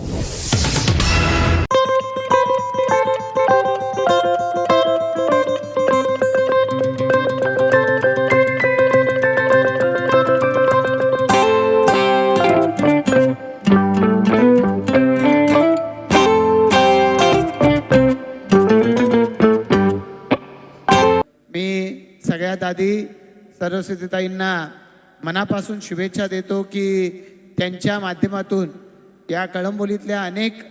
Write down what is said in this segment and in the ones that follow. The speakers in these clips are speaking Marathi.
मी सगळ्यात आधी सरस्वतीताईंना मनापासून शुभेच्छा देतो की त्यांच्या माध्यमातून या कळंबोलीतल्या अनेक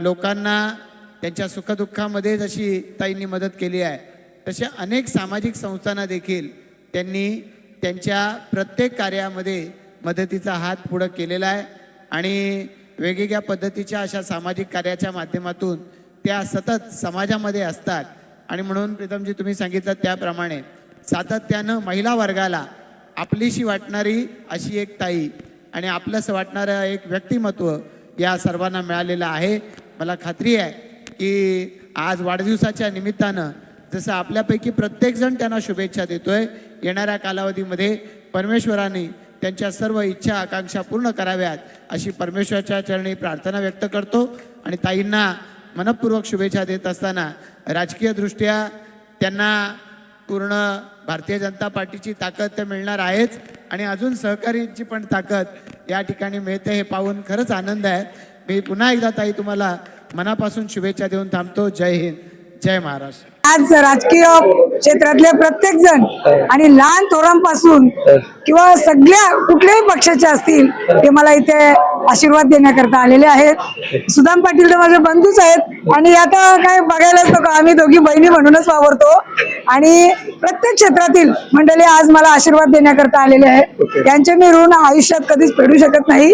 लोकांना त्यांच्या सुखदुःखामध्ये जशी ताईंनी मदत केली आहे तशा अनेक सामाजिक संस्थांना देखील त्यांनी त्यांच्या प्रत्येक कार्यामध्ये मदतीचा हात पुढं केलेला आहे आणि वेगवेगळ्या पद्धतीच्या अशा सामाजिक कार्याच्या माध्यमातून त्या सतत समाजामध्ये असतात. आणि म्हणून प्रीतमजी तुम्ही सांगितलं त्याप्रमाणे सातत्यानं महिला वर्गाला आपलीशी वाटणारी अशी एक ताई आणि आपलंसं वाटणारं एक व्यक्तिमत्व या सर्वांना मिळालेलं आहे. मला खात्री आहे की आज वाढदिवसाच्या निमित्तानं जसं आपल्यापैकी प्रत्येकजण त्यांना शुभेच्छा देतोय येणाऱ्या कालावधीमध्ये परमेश्वराने त्यांच्या सर्व इच्छा आकांक्षा पूर्ण कराव्यात अशी परमेश्वराच्या चरणी प्रार्थना व्यक्त करतो. आणि ताईंना मनपूर्वक शुभेच्छा देत असताना राजकीयदृष्ट्या त्यांना पूर्ण भारतीय जनता पार्टीची ताकद तर मिळणार आहेच. आणि अजून सहकारीची पण ताकद या ठिकाणी मिळते हे पाहून खरंच आनंद आहे. मी पुन्हा एकदा ताई तुम्हाला मनापासून शुभेच्छा देऊन थांबतो. जय हिंद. जय महाराष्ट्र आज राजकीय क्षेत्रातले प्रत्येक जण आणि लहान थोरांपासून किंवा सगळ्या कुठल्याही पक्षाचे असतील ते मला इथे आशीर्वाद देण्याकरता आलेले आहेत. सुदाम पाटील तर माझे बंधूच आहेत. आणि आता काय बघायलाच नको आम्ही दोघी बहिणी म्हणूनच वावरतो. आणि प्रत्येक क्षेत्रातील मंडळी आज मला आशीर्वाद देण्याकरता आलेले आहेत. त्यांचे मी ऋण आयुष्यात कधीच फेडू शकत नाही.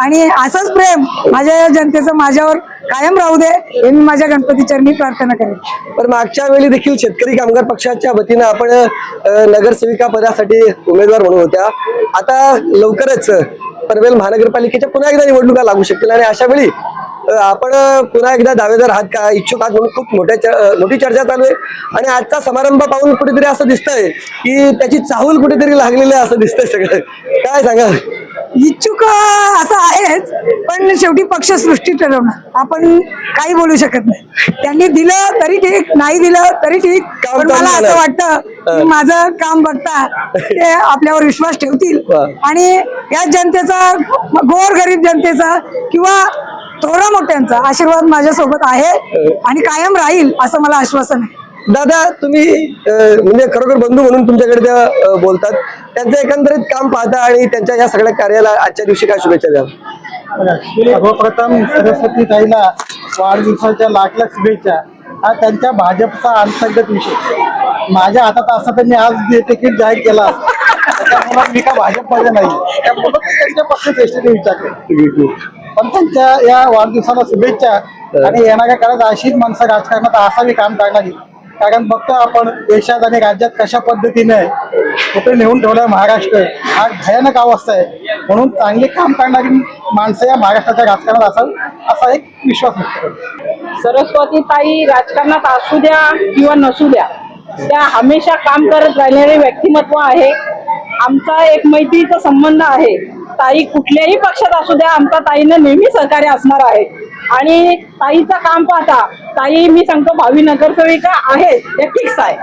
आणि असंच प्रेम माझ्या जनतेचं माझ्यावर कायम राहू दे हे मी माझ्या गणपती चरणी प्रार्थना करेन. पण मागच्या वेळी देखील शेतकरी कामगार पक्षाच्या वतीनं आपण नगरसेविका पदासाठी उमेदवार म्हणून होत्या. आता लवकरच पनवेल महानगरपालिकेच्या पुन्हा एकदा निवडणुका लागू शकतील आणि अशा वेळी आपण पुन्हा एकदा दावेदार आहात का इच्छुक आहात म्हणून खूप मोठ्या मोठी चर्चा चालू आहे. आणि आजचा समारंभ पाहून कुठेतरी असं दिसतंय की त्याची चाहूल कुठेतरी लागलेली आहे असं दिसतंय सगळं. काय सांगा इच्छुक असं आहेच पण शेवटी पक्ष सृष्टी ठरवणार आपण काही बोलू शकत नाही. त्यांनी दिलं तरी ठीक नाही दिलं तरी ठीक. पण मला असं. वाटतं की माझं काम बघता ते आपल्यावर विश्वास ठेवतील. आणि या जनतेचा गोर गरीब जनतेचा किंवा थोरा मोठ्यांचा आशीर्वाद माझ्यासोबत आहे आणि कायम राहील असं मला आश्वासन आहे. दादा तुम्ही म्हणजे खरोखर बंधू म्हणून तुमच्याकडे त्या बोलतात त्यांचं एकंदरीत काम पाहता आणि त्यांच्या या सगळ्या कार्याला आजच्या दिवशी काय शुभेच्छा द्या सर्वप्रथम सरस्वती ताईला वाढदिवसाच्या लाख लाख शुभेच्छा. हा त्यांच्या भाजपचा अंतर्गत विषय. माझ्या हातात असं तर मी आज तिकीट जाहीर केला त्याच्यामुळे मी का भाजपमध्ये नाही. त्यामुळे त्यांच्या पक्षाचे एसटीने विचारले. पण त्यांच्या या वाढदिवसाला शुभेच्छा आणि येणाऱ्या काळात अशीच माणसं राजकारणात असावी काम करणारी. कारण बघतो आपण देशात आणि राज्यात कशा पद्धतीने कुठे नेऊन ठेवलं महाराष्ट्र हा भयानक अवस्था आहे. म्हणून चांगले काम करणारी माणसं या महाराष्ट्राच्या राजकारणात असाल असा एक विश्वास व्यक्त करतो. सरस्वती ताई राजकारणात असू द्या किंवा नसू द्या त्या हमेशा काम करत राहिलेले व्यक्तिमत्व आहे. आमचा एक मैत्रीचा संबंध आहे. ताई कुठल्याही पक्षात असू द्या आमचा ताईनं नेहमी सहकार्य असणार आहे. आणि ताईचं काम पाहता ताई मी सांगतो भावी नगरसेविका आहे. हे फिक्स आहे.